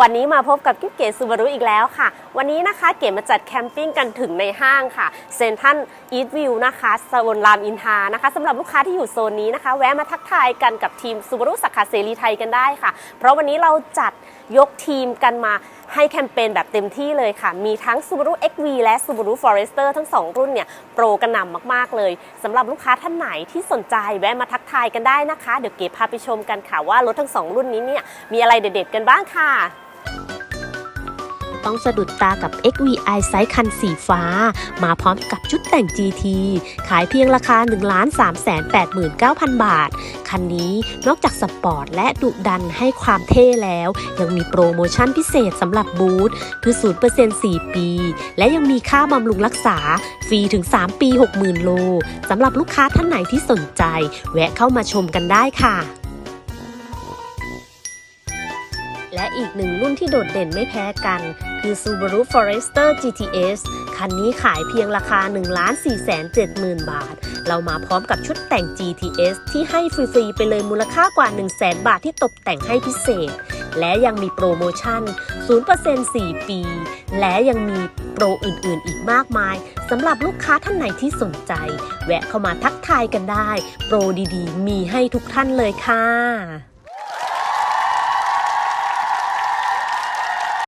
วันนี้มาพบกับกิ๊บเก๋ซูบารุอีกแล้วค่ะ วันนี้นะคะเก๋มาจัดแคมปิ้งกันถึงในห้างค่ะเซนทันอีทวิวนะคะโซนรามอินทานะคะสำหรับลูกค้าที่อยู่โซนนี้นะคะ แวะมาทักทายกันกับทีมซูบารุสาขาเสรีไทยกันได้ค่ะ เพราะวันนี้เราจัดยกทีมกันมาให้แคมเปญแบบเต็มที่เลยค่ะ มีทั้ง Subaru XV และ Subaru Forester ทั้ง 2 รุ่นเนี่ยโปรกระหน่ำมากๆเลยสำหรับลูกค้าท่านไหนที่สนใจแวะมาทักทายกันได้นะคะ เดี๋ยวเก๋พาไปชมกันค่ะว่ารถทั้ง 2 รุ่นนี้เนี่ยมีอะไรเด็ดๆกันบ้างค่ะ ต้องสะดุดตากับ XVI ไซส์คันสีฟ้า มาพร้อมกับชุดแต่ง GT ขายเพียงราคา 1 3 8 9 0 0 0 บาท คันนี้นอกจากสปอร์ตและดุดันให้ความเท่แล้ว ยังมีโปรโมชั่นพิเศษสำหรับบูธคือ 0% 4 ปี และยังมีค่าบำรุงรักษา ฟรีถึง 3 ปี 60,000 โลสำหรับลูกค้าท่านไหนที่สนใจ แวะเข้ามาชมกันได้ค่ะและอีกหนึ่งรุ่นที่โดดเด่นไม่แพ้กัน คือ Subaru Forester GTS คันนี้ขายเพียงราคา 1 4 7 0 0 0 0 บาท เรามาพร้อมกับชุดแต่ง GTS ที่ให้ฟรีๆไปเลยมูลค่ากว่า 1 0 0 0 0 0บาทที่ตกแต่งให้พิเศษ และยังมีโปรโมชั่น 0% 4 ปี และยังมีโปรอื่นๆ อีกมากมายสำหรับลูกค้าท่านไหนที่สนใจ แวะเข้ามาทักทายกันได้ โปรดีๆ มีให้ทุกท่านเลยค่ะ